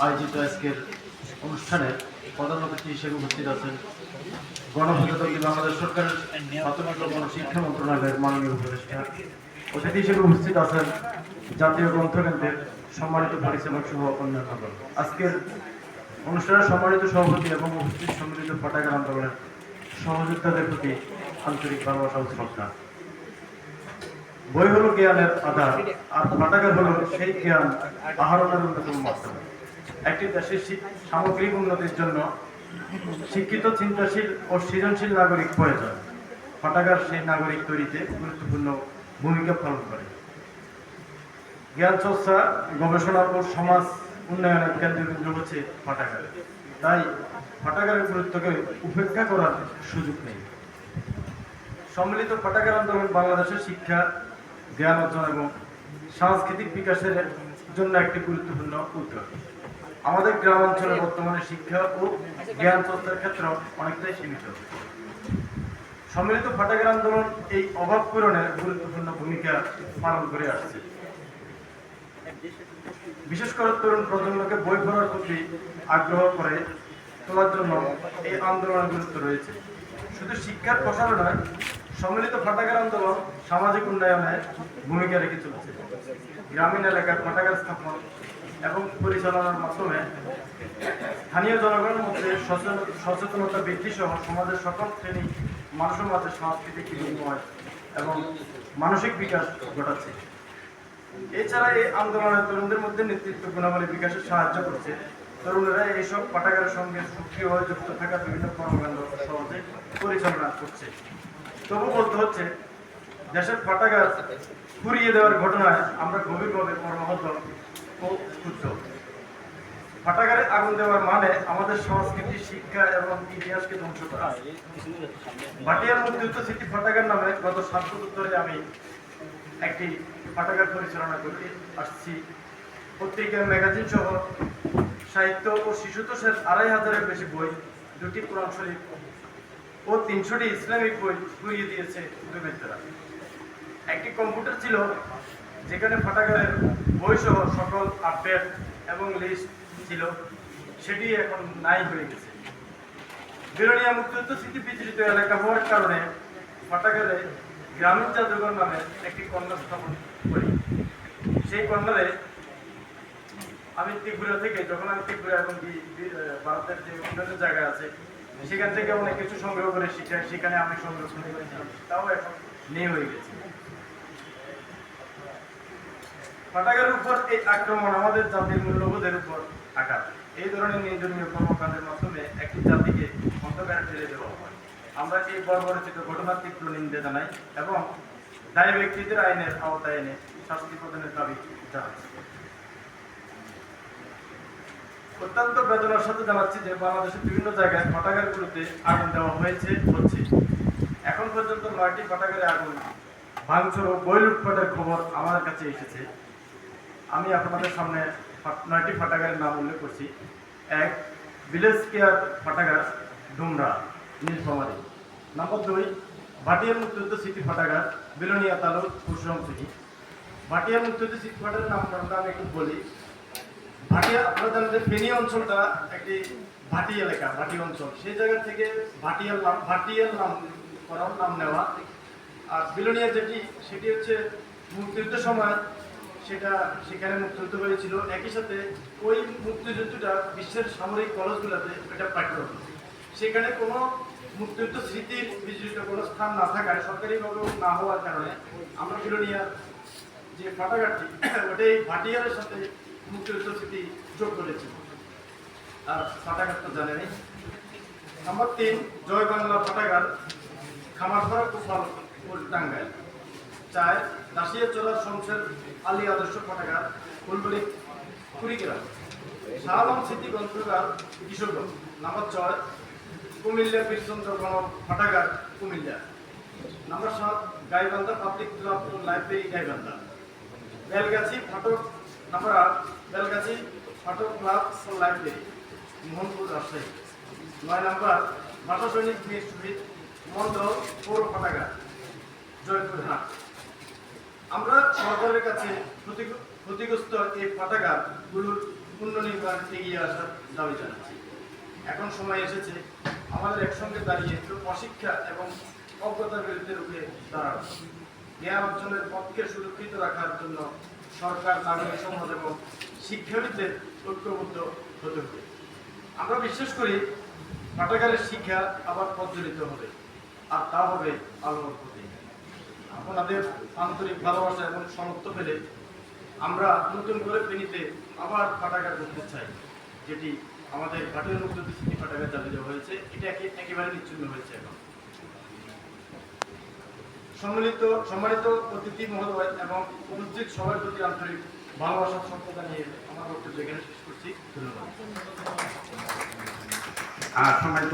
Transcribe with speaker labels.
Speaker 1: আয়োজিত আজকের অনুষ্ঠানে প্রধান অতিথি হিসেবে উপস্থিত আছেন গণপ্রজাতন্ত্রী বাংলাদেশ সরকারের প্রাথমিক মন্ত্রণালয়ের মাননীয় উপদেষ্টা অতিথি হিসেবে উপস্থিত আছেন জাতীয় গ্রন্থকেন্দ্রের সম্মানিত পরিচালক সহ অন্যান্য আজকের অনুষ্ঠানের সম্মানিত সভাপতি এবং উপস্থিত সম্মিলিত ফাটাকার আন্দোলনের সহযোদ্ধাদের প্রতি আন্তরিক ভালোবাসা বই হলো জ্ঞানের আধার, আর পাঠাগার হলো সেই জ্ঞান আহরণের অন্যতম মাধ্যম। একটি দেশের সামগ্রিক উন্নতির জন্য শিক্ষিত, চিন্তাশীল ও সৃজনশীল নাগরিক প্রয়োজন। পাঠাগার সেই নাগরিক তৈরিতে গুরুত্বপূর্ণ ভূমিকা পালন করে। জ্ঞান চর্চা, গবেষণা ও সমাজ উন্নয়নের কেন্দ্রবিন্দু হচ্ছে পাঠাগার তাই পাঠাগারের গুরুত্বকে উপেক্ষা করার সুযোগ নেই। সম্মিলিত পাঠাগার আন্দোলন বাংলাদেশের শিক্ষা, জ্ঞান অর্জন এবং সাংস্কৃতিক বিকাশের জন্য একটি গুরুত্বপূর্ণ উদ্যোগ। আমাদের গ্রাম অঞ্চলে বর্তমানে শিক্ষা ও জ্ঞান চর্চার ক্ষেত্র অনেকটাই সীমিত। সম্মিলিত পাঠাগার আন্দোলন এই অভাব পূরণে গুরুত্বপূর্ণ ভূমিকা পালন করে আসছে। বিশেষ করে তরুণ প্রজন্মকে বই পড়ার প্রতি আগ্রহ করে তোলার জন্য এই আন্দোলনের গুরুত্ব রয়েছে। শুধু শিক্ষার প্রসারণ নয় সম্মিলিত পাঠাগার আন্দোলন সামাজিক উন্নয়নে ভূমিকা রেখে চলেছে। গ্রামীণ এলাকার পাঠাগার স্থাপন এবং পরিচালনার মাধ্যমে স্থানীয় জনগণের মধ্যে সচেতন- সচেতনতা বৃদ্ধি সহ সমাজের সকল শ্রেণি মানুষের মাঝে সাংস্কৃতিক বিনিময় এবং মানসিক বিকাশ ঘটাচ্ছে। এছাড়া এই আন্দোলনে তরুণদের মধ্যে নেতৃত্ব, গুণাবলী বিকাশে সাহায্য করছে। তরুণেরা এইসব পাঠাগারের সঙ্গে সক্রিয় হয়ে যুক্ত থাকা বিভিন্ন কর্মকাণ্ড সহজে পরিচালনা করছে। তবু বলতে হচ্ছে, দেশের পাঠাগার ফুরিয়ে দেওয়ার ঘটনায় আমরা গভীরভাবে মর্মাহত ও ক্ষুব্ধ। পাঠাগারে আগুন দেওয়ার মানে আমাদের সংস্কৃতি, শিক্ষা এবং ইতিহাসকে ধ্বংস করা। ভাটিয়ার মুক্তিযুদ্ধ স্মৃতি পাঠাগার নামে গত সাত বছর ধরে আমি একটি পাঠাগার পরিচালনা করতে আসছি। পত্রিকা, ম্যাগাজিন সহ সাহিত্য ও শিশুতোষের আড়াই হাজারের বেশি বই, দুটি কোরআন শরীফ। ও তিনশোটি ইসলামিক বই ঘুরিয়ে দিয়েছে দুর্বৃত্তরা। একটি কম্পিউটার ছিল, যেখানে পাঠাগারের বই সহ সকল আপডেট এবং লিস্ট ছিল, সেটি এখন নাই হয়ে গেছে। বিরোনিয়া মুক্তিযুদ্ধ স্মৃতি বিচলিত এলাকা হওয়ার কারণে পাঠাগারে গ্রামীণ জাদুঘর নামে একটি কন্যা স্থাপন করি। সেই কন্যারে আমি ত্রিপুরা থেকে, যখন আমি ত্রিপুরা এবং ভারতের যে অন্যান্য জায়গা আছে সেখান থেকে অনেক কিছু সংগ্রহ করে শিখাই সেখানে আমি সংরক্ষণ করেছিলাম তাও এখন নেই হয়ে গেছে। পাঠাগারের উপর এই আক্রমণ আমাদের জাতির মূল্যবোধের উপর আঘাত। এই ধরনের নির্দলীয় কর্মকাণ্ডের মাধ্যমে একটি জাতিকে অন্ধকারে ফেলে দেওয়া হয়। আমরা এই বর্বরচিত ঘটনার তীব্র নিন্দে জানাই এবং দায়ী ব্যক্তিদের আইনের আওতায় এনে শাস্তি প্রদানের দাবি জানাচ্ছি অত্যন্ত বেদনার সাথে জানাচ্ছি যে বাংলাদেশের বিভিন্ন জায়গায় পাঠাগারগুলোতে আগুন দেওয়া হয়েছে, হচ্ছে। এখন পর্যন্ত নয়টি পাঠাগারে আগুন, ভাঙচুর ও বই লুটপাটের খবর আমার কাছে এসেছে। আমি আপনাদের সামনে নয়টি ফাটাগারের নাম উল্লেখ করছি। এক, ভিলেজ কেয়ার ফাটাগার ডুমরা, নীলফামারী। নম্বর দুই, ভাটিয়া মুক্তিযুদ্ধ সিটি ফাটাগার বিলোনিয়া তালুক কুসুম সিটি। ভাটিয়া মুক্তিযুদ্ধ সিটি ফাটাগারের নামকরণটা আমি একটু বলি। ভাটিয়া আপনারা জানেন যে ফেনী অঞ্চলটা একটি ভাটি এলাকা, ভাটি অঞ্চল। সেই জায়গা থেকে ভাটিয়ার নাম ভাটিয়ার নাম করার নাম নেওয়া। আর বিলোনিয়া যেটি, সেটি হচ্ছে মুক্তিযুদ্ধের সময় সেটা সেখানে মুক্তিযুদ্ধ হয়েছিল। একই সাথে ওই মুক্তিযুদ্ধটা বিশ্বের সামরিক কলেজগুলোতে এটা পাঠ্যক্রম। সেখানে কোনো মুক্তিযুদ্ধ স্মৃতির বিজড়িত কোনো স্থান না থাকায় সরকারিভাবে না হওয়ার কারণে আমরা বিলোনিয়ার যে ফাটাঘাটটি, ওটাই ভাটিয়ালের সাথে মুক্তিযুদ্ধ স্মৃতি যোগ করেছি। আর ফাটাঘাট তো জানেনই নম্বর তিন, জয় বাংলা ফাটাঘাট খামারপাড়া কুফাল টাঙ্গাইল চার, দাসিয়া চলার সংসার আলী আদর্শ ফাটাঘাট, ফুলবলি কুড়িগ্রাম। শাহ আলম স্মৃতি গ্রন্থাগার, কিশোরগঞ্জ। নাম্বার ছয়, কুমিল্লা বীরচন্দ্র গণ ফাটাঘাট, কুমিল্লা। নাম্বার সাত, Gaibandha public club library Gaibandha. Belgachhi Phatak আট বেলগাছি ফাটক ক্লাব লাইব্রেরি মোহনপুর রাজশাহী। নয় নাম্বার ভাষা সৈনিক মেয়ে শহীদ মন্ডল পৌর ফাটাগার জয়পুরহাট আমরা সরকারের কাছে ক্ষতিগ্রস্ত এই পাঠাগারগুলোর পুনর্নির্মাণ এগিয়ে আসার দাবি জানাচ্ছি। এখন সময় এসেছে আমাদের একসঙ্গে দাঁড়িয়ে অশিক্ষা এবং অজ্ঞতার বিরুদ্ধে রুখে দাঁড়ানো। জ্ঞান অর্জনের পক্ষে সুরক্ষিত রাখার জন্য সরকার নাগরিক সমাজ এবং শিক্ষাবিদদের ঐক্যবদ্ধ হতে হবে। আমরা বিশ্বাস করি পাঠাগারের শিক্ষা আবার প্রজ্বলিত হবে, আর তা হবে আলোর প্রতি আপনাদের আন্তরিক ভালোবাসা এবং সমর্থ পেলে আমরা নতুন করে ফেনীতে আবার পাঠাগার করতে চাই, যেটি আমাদের ঘাটের মধ্যে স্মৃতি পাঠাগার চালু দেওয়া হয়েছে। এটা একেবারে নিচ্ছিন্ন হয়েছে এখন। সম্মিলিত, সম্মানিত অতিথি মহোদয় এবং উপস্থিত সবার প্রতি আন্তরিক ভালোবাসা সম্পদা নিয়ে আমার বক্তব্য এখানে শেষ করছি। ধন্যবাদ।